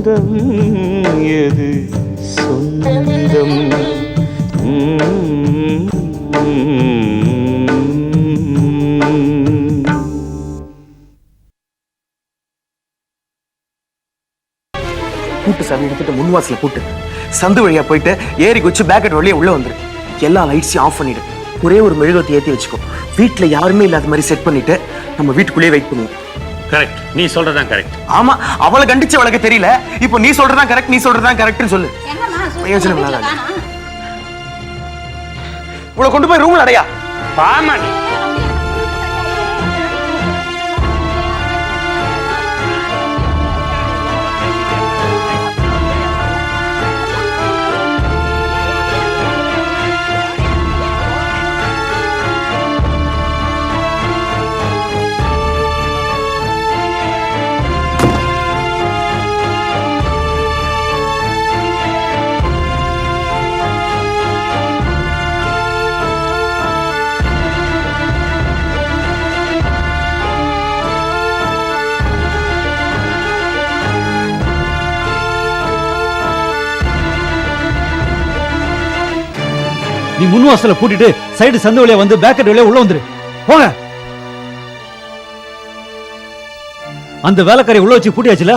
சொந்தம் எது? சொந்தம். கூட்டு சாவி எடுத்துட்டு முன்வாசல கூட்டு. சந்து வழியா போயிட்டு ஏறி குச்சி பேக்கெட் வழியா உள்ள வந்துரு. எல்லா லைட்ஸையும் ஆஃப் பண்ணிடு. ஒரே ஒரு மெழுகுவத்தை ஏற்றி வச்சுக்கோ. வீட்டில் யாருமே இல்லாத மாதிரி செட் பண்ணிட்டு நம்ம வீட்டுக்குள்ளேயே வெயிட் பண்ணுவோம். கரெக்ட் நீ சொல்றதான் கரெக்ட் ஆமா அவளை கண்டிச்சு அவளுக்கு தெரியல. இப்போ நீ சொல்றதான் கரெக்ட் நீ சொல்றதான் கரெக்ட்னு சொல்லு. யோசனை. இவளை கொண்டு போய் ரூம்ல அடையா. பாமா முன் வாசல பூட்டிட்டு சைடு சந்து வழியா வந்து பேக்கெட் வழியா உள்ள வந்துரு. போங்க. அந்த வேலைக்காரியை உள்ள வச்சு பூட்டியாச்சுல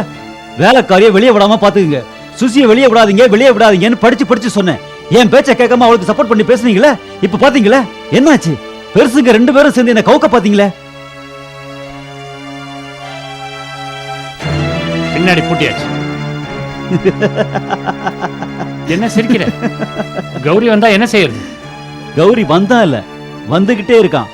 வேலைக்காரியை வெளியே விடாம பாத்துக்குங்க. சுசியை வெளியே விடாதீங்க வெளியே விடாதீங்கன்னு படிச்சு படிச்சு சொன்னேன். என் பேச்ச கேட்காம அவளுக்கு சப்போர்ட் பண்ணி பேசுனீங்களே? இப்ப பாத்தீங்களே? என்னாச்சு? பெருசுங்க ரெண்டு பேரும் சேர்ந்து என்ன கவுக்க பாத்தீங்களே? பின்னாடி பூட்டியாச்சு. என்ன சிரிக்கிற? கௌரி வந்தா என்ன செய்யறது? கௌரி வந்தா இல்ல. வந்துகிட்டே இருக்கான்.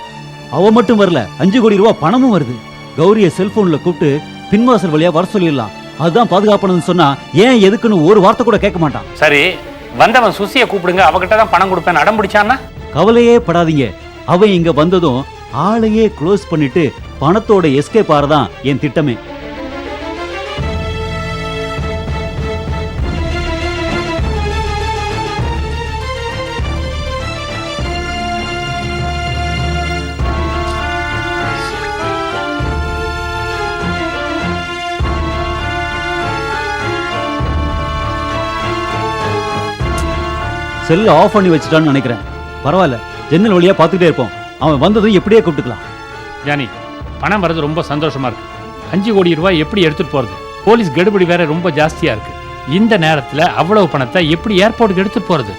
அவ மட்டும் வரல. அஞ்சு கோடி ரூபாய் பணமும் வருது. கௌரிய செல்போன்ல கூப்பிட்டு பின்வாசல் வழியா வர சொல்லிடலாம். அதுதான் பாதுகாப்பானதுன்னு சொன்னா ஏன் எதுக்குன்னு ஒரு வார்த்தை கூட கேட்க மாட்டான். சரி வந்தவன் சுசிய கூப்பிடுங்க. அவகிட்ட தான் பணம் கொடுப்பேன் அடம் பிடிச்சான்னா? கவலையே படாதீங்க. அவன் இங்க வந்ததும் ஆளையே க்ளோஸ் பண்ணிட்டு பணத்தோட எஸ்கேப் ஆறதான் என் திட்டமே. செல்ல ஆஃப் பண்ணி வச்சுட்டான்னு நினைக்கிறேன். பரவாயில்ல ஜன்னல் வழியா பார்த்துட்டே இருப்போம். அவன் வந்ததும் எப்படியே கூப்பிட்டுக்கலாம். ஜானி பணம் வர்றது ரொம்ப சந்தோஷமா இருக்கு. அஞ்சு கோடி ரூபாய் எப்படி எடுத்துட்டு போறது? போலீஸ் கெடுபிடி வேற ரொம்ப ஜாஸ்தியா இருக்கு. இந்த நேரத்துல அவ்வளவு பணத்தை எப்படி ஏர்போர்ட்டுக்கு எடுத்துட்டு போறது.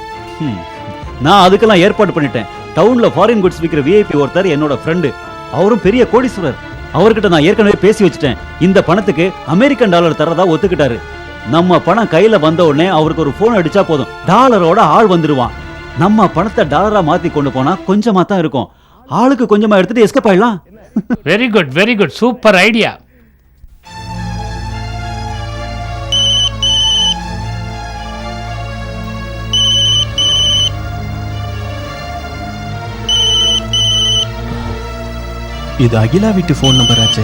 நான் அதுக்கெல்லாம் ஏற்பாடு பண்ணிட்டேன். டவுன்ல ஃபாரின் குட்ஸ் விற்கிற விஐபி ஒருத்தர் என்னோட ஃப்ரெண்டு அவரும் பெரிய கோடீஸ்வரர். அவர்கிட்ட நான் ஏற்கனவே பேசி வச்சுட்டேன். இந்த பணத்துக்கு அமெரிக்கன் டாலர் தரதா ஒத்துக்கிட்டாரு. நம்ம பணம் கையில வந்த உடனே அவருக்கு ஒரு போன் அடிச்சா போதும். டாலரோட ஆள் வந்துருவான். நம்ம பணத்தை டாலரா மாத்தி கொண்டு போனா கொஞ்சமா தான் இருக்கும். ஆளுக்கு கொஞ்சமா எடுத்துட்டு எஸ்கேப் ஆயிடலாம். Very good very good super idea இது அகிலா வீட்டு ஃபோன் நம்பர் ஆச்சே.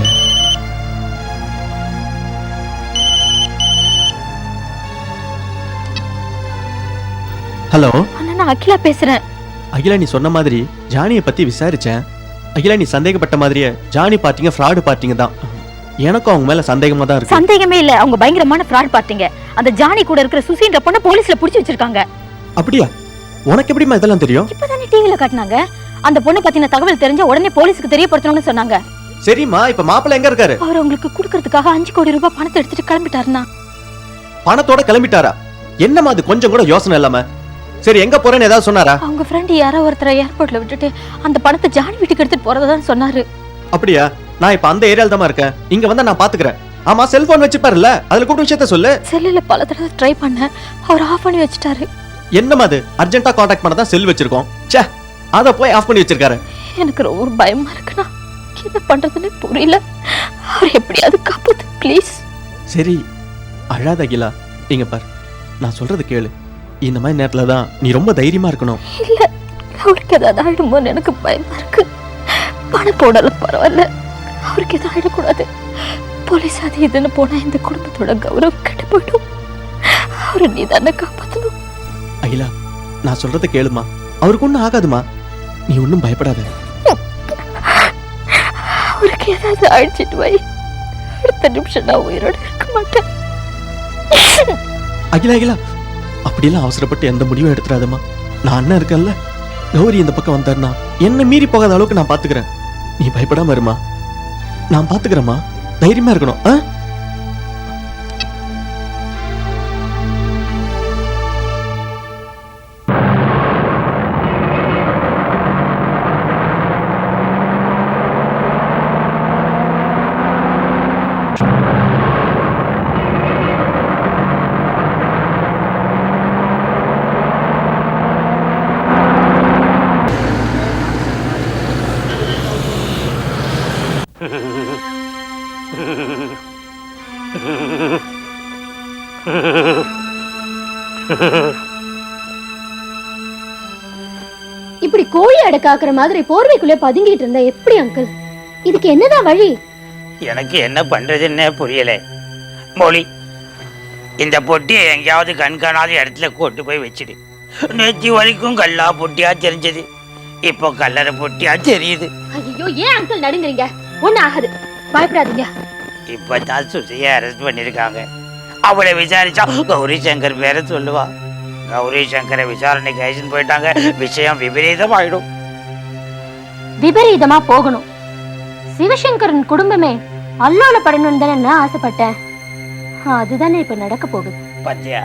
ஹலோ. அண்ணா நான் அகிலா பேசுறேன். அகிலா நீ சொன்ன மாதிரி ஜானியை பத்தி விசாரிச்சேன். அகிலா நீ சந்தேகப்பட்ட மாதிரியே ஜானி பார்ட்டிங்க ஃப்ராடு பார்ட்டிங்க தான். எனக்கும் அவங்க மேல சந்தேகமா தான் இருக்கு. சந்தேகமே இல்ல அவங்க பயங்கரமான ஃப்ராட் பார்த்தீங்க அந்த ஜானி கூட இருக்கிற சுசின்ற பொண்ணை போலீஸ்ல புடிச்சு வச்சிருக்காங்க. அப்படியா? உனக்கு எப்படிம்மா இதெல்லாம் தெரியும்? இப்பதானே டிவில காட்டினாங்க. அந்த பொண்ணை பத்தின தகவல் தெரிஞ்ச உடனே போலீஸ்க்கு தெரியப்படுத்தணும்னு சொன்னாங்க. சரிம்மா இப்ப மாப்பிள்ளை எங்க இருக்காரு? அவர் உங்களுக்கு கொடுக்கறதுக்காக அஞ்சு கோடி ரூபாய் பணத்தை எடுத்துட்டு கிளம்பிட்டாருன்னா பணத்தோட கிளம்பிட்டாரா? என்னம்மா அது கொஞ்சம் கூட யோசனை இல்லாம? சரி எங்க போறேன்னு ஏதாவது சொன்னாரா? அவங்க ஃப்ரெண்ட் யாரோ ஒருத்தரை ஏர்போர்ட்ல விட்டுட்டு அந்த பணத்தை ஜானி வீட்டுக்கு எடுத்துட்டு போறதா சொன்னாரு. அப்படியா? நான் இப்ப அந்த ஏரியால தான் இருக்கேன். இங்க வந்தா நான் பாத்துக்கிறேன். ஆமா செல்போன் வச்சுப்பாருல்ல? அதுல கூப்பிட்டு விஷயத்த சொல்லு. செல்லுல பல தடவை ட்ரை பண்ணேன். அவர் ஆஃப் பண்ணி வச்சுட்டாரு. என்னம்மா அது? அர்ஜென்ட்டா காண்டாக்ட் பண்ண தான் செல் வச்சிருக்கோம். ச்சே அத போய் ஆஃப் பண்ணி வச்சிருக்காரு. எனக்கு ரொம்ப பயமா இருக்குண்ணா. என்ன பண்றதுன்னு புரியல. அவர் எப்படியாவது காப்பாத்து ப்ளீஸ் சரி அழாத அகிலா. இங்க பார் நான் சொல்றது கேளு. இந்த மாதிரி நேரத்துல தான் நீ ரொம்ப தைரியமா இருக்கணும். இல்ல அவருக்கு ஏதாவது ஆயிடுமோன்னு எனக்கு பயமா இருக்கு. பணம் போடலாம் பரவாயில்ல. அவருக்கு எதுவும் ஆயிடக்கூடாது. போலீஸ் அது இதுன்னு போனா இந்த குடும்பத்தோட கௌரவம் கெட்டு போயிடும். அவரை நீ தானே காப்பாத்தணும். அகிலா நான் சொல்றத கேளுமா? அவருக்கு ஒண்ணும் ஆகாதுமா? நீ ஒன்றும் பயப்படாத. அவருக்கு ஏதாவது ஆயிடுச்சிட்டு வை. அடுத்த நிமிஷம் நான் உயிரோட இருக்க மாட்டேன். அகிலா அகிலா அப்படிலாம் அவசரப்பட்டு எந்த முடிவும் எடுத்துடாதம்மா நான் அண்ணன் இருக்கேன்ல. கௌரி இந்த பக்கம் வந்தாருன்னா என்ன மீறி போகாத அளவுக்கு நான் பார்த்துக்கிறேன் நீ பயப்படாம இருமா. நான் பார்த்துக்கிறேம்மா தைரியமா இருக்கணும். ஆ? இப்படி கோழி அடக்காக்குற மாதிரி போர்வைக்குள்ளே பதுங்கிட்டு இருந்தா எப்படி அங்கிள்? இதுக்கு என்னதான் வழி? எனக்கு என்ன பண்றதுன்னே புரியல. மொழி இந்த பொட்டியை எங்கேயாவது கண்காணாத இடத்துல கொண்டு போய் வச்சிடு. நேற்று வரைக்கும் கல்லா பொட்டியா தெரிஞ்சது. இப்போ கல்லறை பொட்டியா தெரியுது. ஐயோ ஏன் அங்கிள் நடுங்குறீங்க? ஒண்ணு ஆகாது. பயப்படாதீங்க. இப்பதான் சுசியை அரெஸ்ட் பண்ணிருக்காங்க அவளை விசாரிச்சா கௌரி சங்கர் பேரை சொல்லுவா. கௌரி சங்கரை விசாரணைக்கு அழைச்சின்னு போயிட்டாங்க. விஷயம் விபரீதம் ஆயிடும் விபரீதமா போகணும். சிவசங்கரன் குடும்பமே அல்லோல படணும்னு தானே நான் ஆசைப்பட்டேன். அதுதானே இப்ப நடக்க போகுது. பாத்தியா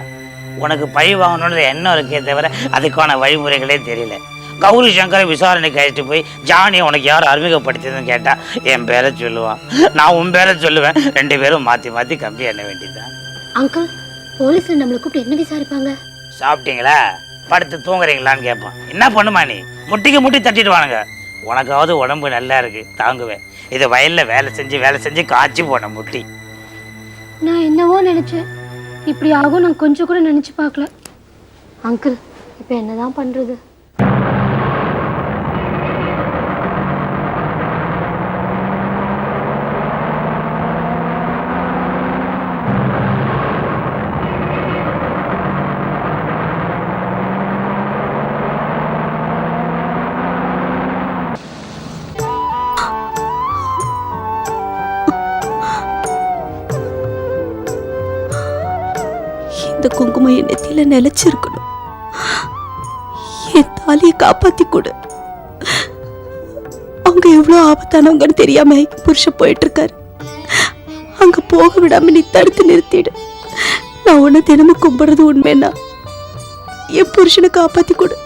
உனக்கு பழி வாங்கணுன்ற எண்ணம் இருக்கே தவிர அதுக்கான வழிமுறைகளே தெரியல. கௌரி சங்கரை விசாரணைக்கு அழைச்சிட்டு போய் ஜானி உனக்கு யார் அறிமுகப்படுத்தியதுன்னு கேட்டா என் பேரை சொல்லுவான். நான் உன் பேரை சொல்லுவேன். ரெண்டு பேரும் மாத்தி மாத்தி கம்பி எண்ண வேண்டியதுதான். அங்கிள் போலீஸ் நம்மளை கூப்பிட்டு என்ன விசாரிப்பாங்க? சாப்பிட்டீங்களா? படுத்து தூங்குறீங்களான்னு கேட்பான். என்ன பண்ணுமா நீ? முட்டிக்கு முட்டி தட்டிட்டு வானுங்க. உனக்காவது உடம்பு நல்லா இருக்கு. தாங்குவேன். இது வயல்ல வேலை செஞ்சு வேலை செஞ்சு காய்ச்சி போன முட்டி. நான் என்னவோ நினைச்சேன். இப்படி ஆகும் நான் கொஞ்சம் கூட நினைச்சு பார்க்கல. அங்கிள் இப்ப என்னதான் பண்றது? இந்த குங்குமம் என் நெத்தியில நிலைச்சிருக்கணும். என் தாலியை காப்பாத்தி கொடு. அவங்க எவ்வளவு ஆபத்தானவங்கன்னு தெரியாம புருஷன் போயிட்டு இருக்காரு அங்க போக விடாம நீ தடுத்து நிறுத்திடு. நான் உன்னை தினமும் கும்பிடுறது உண்மைன்னா என் புருஷனை காப்பாத்தி கொடு.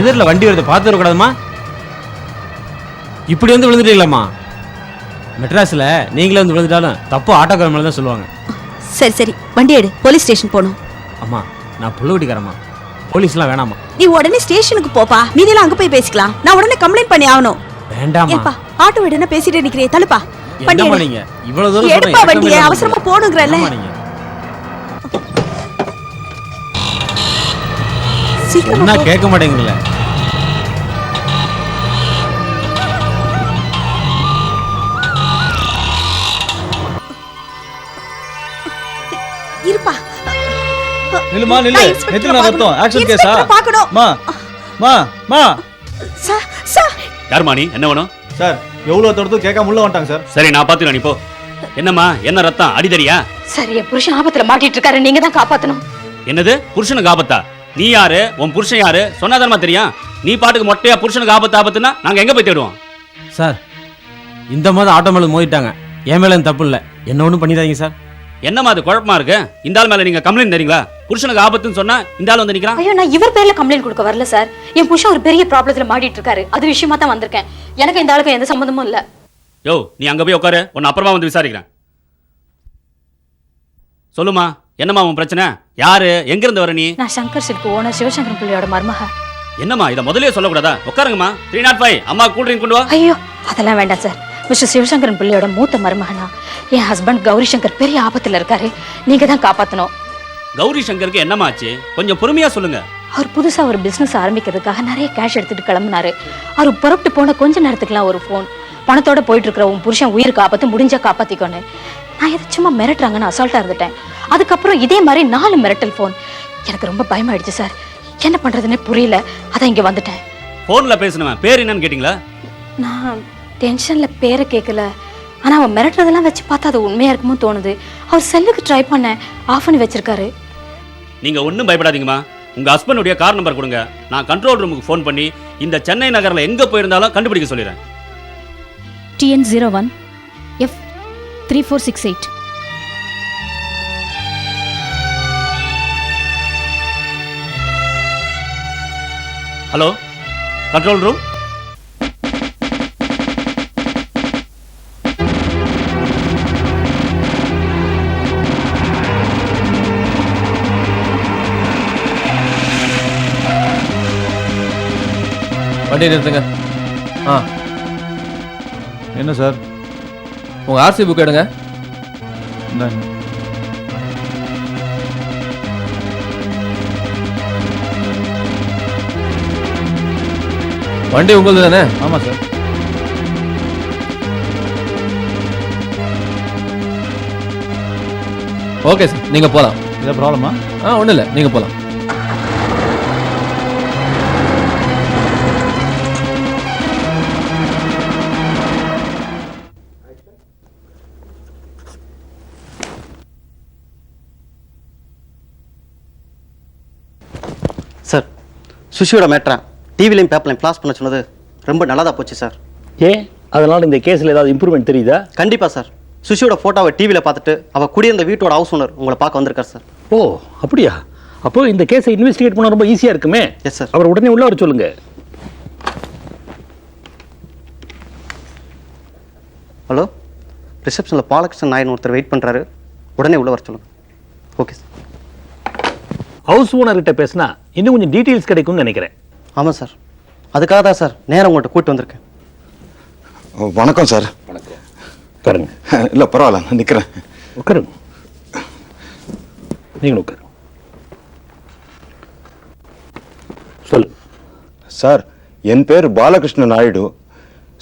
எதிரில் வண்டி வருது பார்த்து வரக்கூடாதுமா? இப்படி வந்து விழுந்துட்டீங்களாம்மா? மெட்ராஸில் நீங்களே வந்து விழுந்துட்டாலும் தப்பு ஆட்டோக்கார மேலே தான் சொல்லுவாங்க. சரி சரி. வண்டி எடு. போலீஸ் ஸ்டேஷன் போகணும். அம்மா நான் புள்ள வீட்டுக்காரம்மா. போலீஸ்லாம் வேணாம்மா. நீ உடனே ஸ்டேஷனுக்கு போப்பா. மீதியெல்லாம் அங்க போய் பேசிக்கலாம். நான் உடனே கம்ப்ளைண்ட் பண்ணி ஆகணும். வேண்டாம்மா. ஏப்பா ஆட்டோ விடுனா பேசிட்டு நிக்கிறேன் தள்ளுப்பா. நீங்க? இவ்வளவு தூரம் எடுப்பா வண்டியை. அவசரமா இல்லாம போகணுங்கிறல்ல. என்னம்மா நீங்க? சீக்கிரமா சொன்னா போ. கேட்க மாட்டேங்கிறல இருப்பா. நில்லுமா நில்லு. நெத்தில ரத்தம். ஆக்ஷன் கேஸா பார்க்கணும். மா மா மா. சார் சார் யாருமா நீ? என்ன வேணும்? சார் எவ்வளவு தொடர்ந்து கேட்காம உள்ள வந்துட்டாங்க சார் சரி நான் பாத்துக்கிறேன் நீ போ. என்னம்மா என்ன ரத்தம்? அடிதறியா சரி என் புருஷன் ஆபத்துல மாட்டிட்டு இருக்காரு. நீங்க தான் காப்பாத்தணும். என்னது? புருஷனுக்கு ஆபத்தா? நீ யாரு? உன் புருஷன் யாரு? சொன்னாதானமா தெரியும். நீ பாட்டுக்கு மொட்டையா புருஷனுக்கு ஆபத்து ஆபத்துனா நாங்க எங்க போய் தேடுவோம்? சார் இந்த மாதிரி ஆட்டோ மேல மோதிட்டாங்க. என் மேல எந்த தப்பு இல்லை. என்ன ஒன்றும் பண்ணிடாதீங்க சார் என்னம்மா அது குழப்பமா இருக்கு? இந்த ஆள் மேல நீங்க கம்ப்ளைண்ட் தரீங்களா புருஷனுக்கு ஆபத்துன்னு சொன்னா இந்த ஆள் வந்து நிக்கிறான்? ஐயோ நான் இவர் பேர்ல கம்ப்ளைண்ட் கொடுக்க வரல சார் என் புருஷன் ஒரு பெரிய ப்ராப்ளத்துல மாட்டிட்டு இருக்காரு. அது விஷயமா தான் வந்திருக்கேன். எனக்கு இந்த ஆளுக்கும் எந்த சம்மந்தமும் இல்ல. யோ நீ அங்க போய் உட்காரு. உன்னை அப்புறமா வந்து விசாரிக்கிறேன். சொல்லுமா என்னம்மா உன் பிரச்சனை? யாரு? எங்க இருந்து வர நீ? நான் சங்கர் சில்க் ஓனர் சிவசங்கரன் பிள்ளையோட மருமக. என்னம்மா இதை முதல்லயே சொல்லக்கூடாதா? உட்காருங்கம்மா. த்ரீ நாட் ஃபைவ் அம்மா கூல் ட்ரிங்க் கொண்டு வா. ஐயோ அதெல்லாம் வேண்டாம் சார் மிஸ்டர் சிவசங்கரன் பிள்ளையோட மூத்த மருமகனா? என் ஹஸ்பண்ட் கௌரி சங்கர் பெரிய ஆபத்துல இருக்காரு. நீங்க தான் காப்பாத்தணும். கௌரி சங்கருக்கு என்னம்மா ஆச்சு கொஞ்சம் பொறுமையா சொல்லுங்க. அவர் புதுசா ஒரு பிசினஸ் ஆரம்பிக்கிறதுக்காக நிறைய கேஷ் எடுத்துட்டு கிளம்புனாரு. அவர் புறப்பட்டு போன கொஞ்ச நேரத்துக்குலாம் ஒரு ஃபோன் பணத்தோட போயிட்டு இருக்கிற உன் புருஷன் உயிருக்கு ஆபத்து முடிஞ்சா காப்பாத்திக்கோன்னு. நான் எதை சும்மா மிரட்டுறாங்கன்னு அசால்ட்டா இருந்துட்டேன். அதுக்கப்புறம் இதே மாதிரி நாலு மிரட்டல் ஃபோன் எனக்கு ரொம்ப பயமாயிடுச்சு சார். என்ன பண்றதுன்னே புரியல. அதான் இங்க வந்துட்டேன். போன்ல பேசணுமே பேர் என்னன்னு கேட்டீங்களா? நான் டென்ஷன்ல பேரை கேட்கல ஆனா அவன் மிரட்டுறதெல்லாம் வச்சு பார்த்தா அது உண்மையா இருக்குமோ தோணுது. அவர் செல்லுக்கு ட்ரை பண்ணேன் ஆஃப் பண்ணி வச்சிருக்காரு. நீங்க ஒன்றும் பயப்படாதீங்கம்மா. உங்க ஹஸ்பண்டுடைய கார் நம்பர் கொடுங்க. நான் கண்ட்ரோல் ரூமுக்கு ஃபோன் பண்ணி இந்த சென்னை நகர்ல எங்க போயிருந்தாலும் கண்டுபிடிக்க சொல்லிடுறேன். TN zero one F three four six eight hello control room வண்டி நிறுத்துங்க ஆ. என்ன சார்? உங்க ஆர்சி புக் எடுங்க. இந்தாங்க. வண்டி உங்களுது தானே? ஆமா சார். ஓகே சார் நீங்க போலாம். இதை ப்ராப்ளமா ஆ? ஒன்றும் இல்லை நீங்க போலாம். சுஷியோட மேட்ரா டிவிலையும் பேப்பர்லையும் கிளாஸ் பண்ண சொன்னது ரொம்ப நல்லதாக போச்சு சார் ஏன்? அதனால இந்த கேஸில் ஏதாவது இம்ப்ரூவ்மெண்ட் தெரியுதா? கண்டிப்பாக சார் சுஷியோட ஃபோட்டோவை டிவியில் பார்த்துட்டு அவள் குடியிருந்த வீட்டோட ஹவுஸ் ஓனர் உங்களை பார்க்க வந்திருக்கார் சார் ஓ அப்படியா? அப்போ இந்த கேஸை இன்வெஸ்டிகேட் பண்ண ரொம்ப ஈஸியாக இருக்குமே? எஸ் சார் அவர் உடனே உள்ள வர சொல்லுங்க. ஹலோ ரிசப்ஷனில் பாலகிருஷ்ணன் நாயன் ஒருத்தர் வெயிட் பண்ணுறாரு உடனே உள்ள வர சொல்லுங்கள் ஓகே சார் ஹவுஸ் ஓனர்கிட்ட பேசினா இன்னும் கொஞ்சம் டீட்டெயில்ஸ் கிடைக்கும்னு நினைக்கிறேன். ஆமாம் சார் அதுக்காக தான் சார் நேரம் உங்கள்கிட்ட கூப்பிட்டு வந்திருக்கேன். வணக்கம் சார் உட்காருங்க. இல்லை பரவாயில்ல நான் நிற்கிறேன் உட்காருங்க. நீங்களும் உட்காரு சொல்லு. சார் என் பேர் பாலகிருஷ்ண நாயுடு.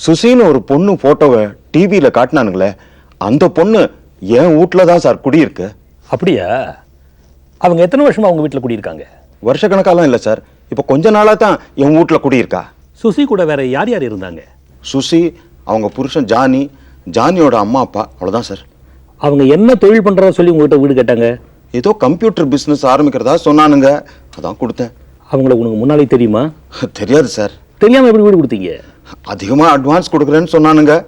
சுசின்னு ஒரு பொண்ணு போட்டோவை டிவியில் காட்டினானுங்களே அந்த பொண்ணு என் வீட்டில் தான் சார் குடியிருக்கு. அப்படியா? அவங்க எத்தனை வருஷமா அவங்க வீட்டில் குடியிருக்காங்க? வருஷக்கணக்காலாம் இல்லை சார். இப்போ கொஞ்ச நாளாக தான் என் வீட்டில் குடியிருக்கா. சுசி கூட வேற யார் யார் இருந்தாங்க? சுசி அவங்க புருஷன் ஜானி ஜானியோட அம்மா அப்பா அவ்வளோதான் சார். அவங்க என்ன தொழில் பண்றதா சொல்லி உங்ககிட்ட வீடு கேட்டாங்க? ஏதோ கம்ப்யூட்டர் பிஸ்னஸ் ஆரம்பிக்கிறதா சொன்னானுங்க. அதான் கொடுத்தேன். அவங்கள உனக்கு முன்னாலே தெரியுமா? தெரியாது சார். தெரியாம எப்படி வீடு கொடுத்தீங்க? அதிகமாக அட்வான்ஸ் கொடுக்குறேன்னு சொன்னானுங்க.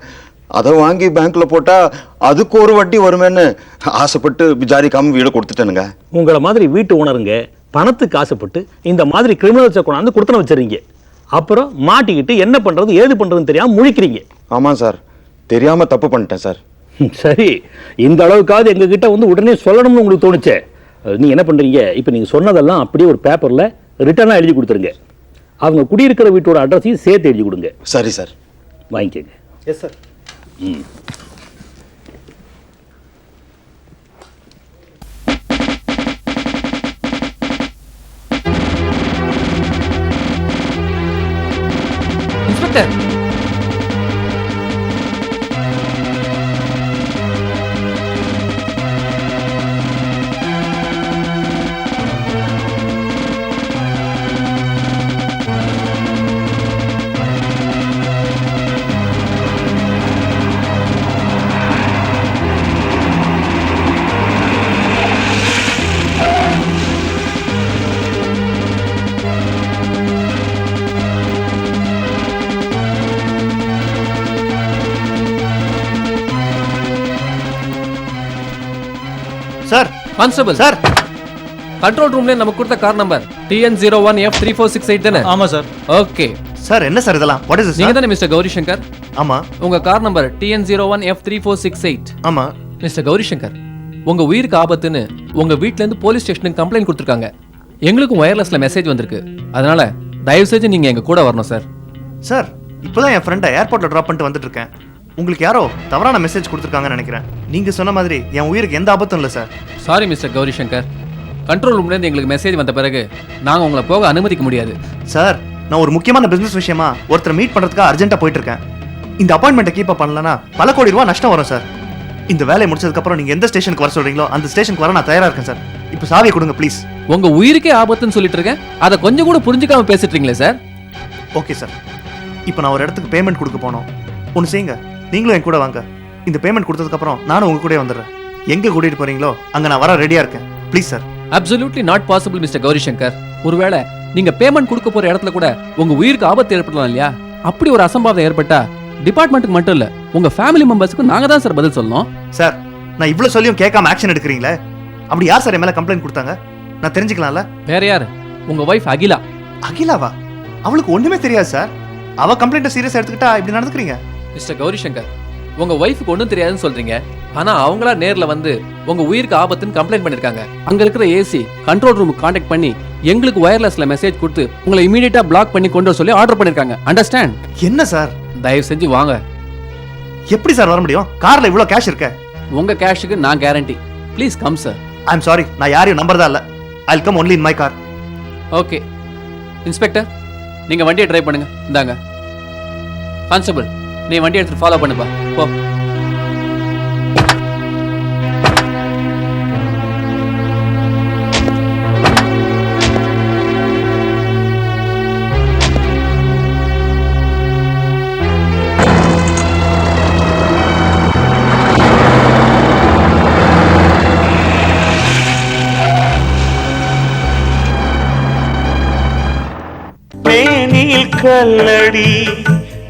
அதை வாங்கி பேங்க்ல போட்டா அதுக்கு ஒரு வட்டி வருமேன்னு ஆசைப்பட்டு விசாரிக்காம வீடு கொடுத்துட்டேனுங்க. உங்களை மாதிரி வீட்டு ஓனருங்க பணத்துக்கு ஆசைப்பட்டு இந்த மாதிரி கிரிமினல்ஸை கொண்டாந்து கொடுத்தன வச்சிருங்க அப்புறம் மாட்டிக்கிட்டு என்ன பண்றது ஏது பண்றதுன்னு தெரியாம முழிக்கிறீங்க. ஆமாம் சார். தெரியாம தப்பு பண்ணிட்டேன் சார். ம், சரி. இந்த அளவுக்காவது எங்க கிட்ட வந்து உடனே சொல்லணும்னு உங்களுக்கு தோணுச்சே. அஹ், நீங்க என்ன பண்றீங்க? இப்போ நீங்க சொன்னதெல்லாம் அப்படியே ஒரு பேப்பர்ல ரிட்டனா எழுதி கொடுத்துருங்க. அவங்க குடியிருக்கிற வீட்டோட அட்ரஸையும் சேர்த்து எழுதி கொடுங்க. சரி சார். வாங்கிக்கோங்க. Yes sir inspector sir constable sir control ரூம்ல நமக்கு கொடுத்த car number TN zero one F three four six eight தானே? ஆமா சார் ஓகே சார் என்ன சார் இதெல்லாம்? வாட் இஸ் நீங்க தானே மிஸ்டர் கௌரி சங்கர் ஆமா. உங்க car number TN zero one F three four six eight ஆமா. மிஸ்டர் கௌரி சங்கர் உங்க உயிருக்கு ஆபத்துன்னு உங்க வீட்ல இருந்து போலீஸ் ஸ்டேஷனுக்கு கம்ப்ளைண்ட் கொடுத்துருக்காங்க. எங்களுக்கும் ஒயர்லெஸ்ல மெசேஜ் வந்திருக்கு. அதனால தயவு செஞ்சு நீங்க எங்க கூட வரணும் சார் சார் இப்போதான் என் ஃப்ரெண்டை ஏர்போர்ட்ல ட்ராப் பண்ணிட்டு வந்துட்டு இருக்கேன். உங்களுக்கு யாரோ தவறான மெசேஜ் கொடுத்துருக்காங்கன்னு நினைக்கிறேன். நீங்க சொன்ன மாதிரி என் உயிருக்கு எந்த ஆபத்தும் இல்லை sir sorry mister Gauri Shankar control ரூம்ல இருந்து எங்களுக்கு மெசேஜ் வந்த பிறகு நாங்க உங்களை போக அனுமதிக்க முடியாது. சார் நான் ஒரு முக்கியமான பிசினஸ் விஷயமா ஒருத்தரை மீட் பண்றதுக்காக அர்ஜென்ட்டா போயிட்டு இருக்கேன் இந்த அப்பாயின்மெண்ட்டை கீப் அப் பண்ணலனா பல கோடி ரூபா நஷ்டம் வரும் சார் இந்த வேலையை முடிச்சதுக்கு அப்புறம் நீங்க எந்த ஸ்டேஷனுக்கு வர சொல்றீங்களோ அந்த ஸ்டேஷனுக்கு வர நான் தயாரா இருக்கேன் சார் இப்போ சாவியை கொடுங்க ப்ளீஸ் உங்க உயிருக்கே ஆபத்துன்னு சொல்லிட்டு இருக்கேன் அதை கொஞ்சம் கூட புரிஞ்சுக்காம பேசிட்டீங்களே சார் ஓகே சார் இப்போ நான் ஒரு இடத்துக்கு பேமெண்ட் கொடுக்க போனோம். ஒன்று செய்யுங்க. நீங்களும் என் கூட வாங்க. இந்த பேமெண்ட் கொடுத்ததுக்கு அப்புறம் நானும் உங்க கூடயே வந்துடுறேன். எங்க கூட்டிட்டு போறீங்களோ அங்க நான் வர ரெடியா இருக்கேன். Please sir absolutely not possible mister Gauri Shankar ஒருவேளை நீங்க பேமெண்ட் கொடுக்க போற இடத்துல கூட உங்க உயிருக்கு ஆபத்து ஏற்படலாம் இல்லையா? அப்படி ஒரு அசம்பாவிதம் ஏற்பட்டா டிபார்ட்மெண்ட்டுக்கு மட்டும் இல்ல உங்க ஃபேமிலி மெம்பர்ஸ்க்கு நாங்க தான் சார் பதில் சொல்லணும். சார் நான் இவ்வளவு சொல்லியும் கேட்காம ஆக்ஷன் எடுக்கிறீங்களே? அப்படி யார் சார் என் மேல கம்ப்ளைண்ட் கொடுத்தாங்க? நான் தெரிஞ்சுக்கலாம்ல? வேற யாரு? உங்க ஒய்ஃப் அகிலா. அகிலாவா? அவளுக்கு ஒண்ணுமே தெரியாது சார் அவ கம்ப்ளைண்ட்டை சீரியஸ் எடுத்துக்கிட்டா இப்படி நடந்துக்கிறீங்க? மிஸ்டர் கௌரி சங்கர் உங்க ஒய்ஃபுக்கு ஒன்றும் தெரியாதுன்னு சொல்றீங்க. ஆனா அவங்களா நேர்ல வந்து உங்க உயிருக்கு ஆபத்துன்னு கம்ப்ளைண்ட் பண்ணிருக்காங்க. அங்க இருக்கிற ஏசி கண்ட்ரோல் ரூமுக்கு காண்டாக்ட் பண்ணி எங்களுக்கு ஒயர்லெஸ்ல மெசேஜ் கொடுத்து உங்களை இமீடியட்டா பிளாக் பண்ணி கொண்டு வர சொல்லி ஆர்டர் பண்ணிருக்காங்க. அண்டர்ஸ்டாண்ட் என்ன சார் தயவு செஞ்சு வாங்க. எப்படி சார் வர முடியும்? கார்ல இவ்வளவு கேஷ் இருக்க. உங்க கேஷுக்கு நான் guarantee please come sir I am sorry நான் யாரையும் நம்புறதா இல்ல. I come only in my car okay inspector நீங்க வண்டியை ட்ரை பண்ணுங்க. இந்தாங்க. கான்ஸ்டபிள் நீ வண்டி எடுத்துட்டு ஃபாலோ பண்ணுப்பா. போ. கல்லடி